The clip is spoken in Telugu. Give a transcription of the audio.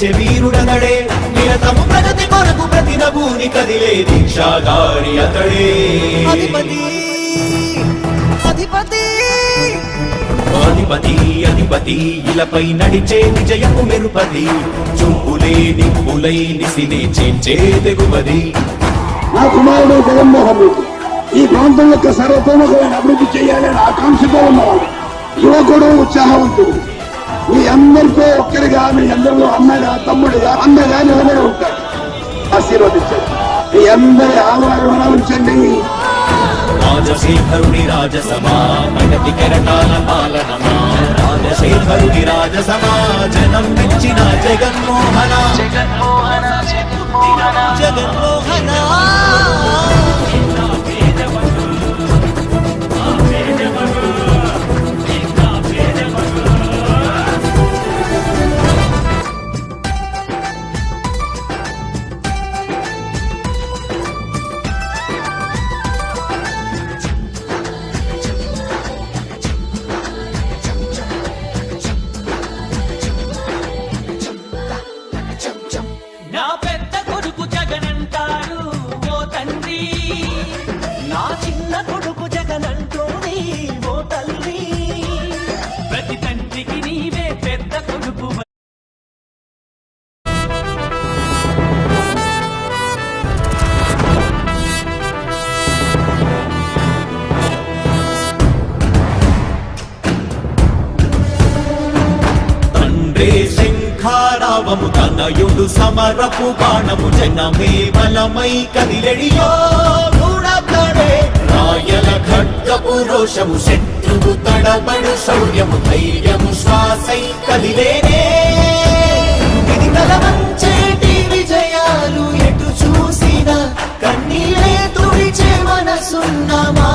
నిలిచే వీరుడనడే నిరతము ప్రగతి కొరకు ప్రతి నభూని కదిలే దీక్షాగారి అతడే. అధిపతి అధిపతి. అధిపతి అధిపతి ఇలపై నడిచే విజయము మెరుపది చూపులే నిప్పులై నిసినే చేంచే తెగువది. నా కుమారుడు జగన్మోహన్ రెడ్డి ఈ ప్రాంతం యొక్క సర్వతోముఖమైన అభివృద్ధి చేయాలని ఆకాంక్షతో ఉన్నవాడు. యువకుడు ఉత్సాహవంతుడు. మీ అందరితో ఒక్కరిగా మీ అందరిలో అన్నగా తమ్ముడిగా అందగా నిలబడి ఉంటాడు ఆశీర్వదించండి. మీ అందరి ఆదరణ ఉంచండి రాజశేఖరుని రాజసమా ప్రగతి కెరటాల పాలనమా? రాజశేఖరుని రాజసమా జనం మెచ్చిన జగన్మోహన. జగన్మోహన నా Now ఖారావము తనయుడు సమరపు బాణము జనమే బలమై కదిలెడియో రాయల ఖడ్గపు రోషము శత్రువు తడబడు శౌర్యము ధైర్యము శ్వాసై కదిలేనే. ఇది తలవంచేటి విజయాలు ఎటు చూసిన కన్నీలే తుడిచే మనసున్నమా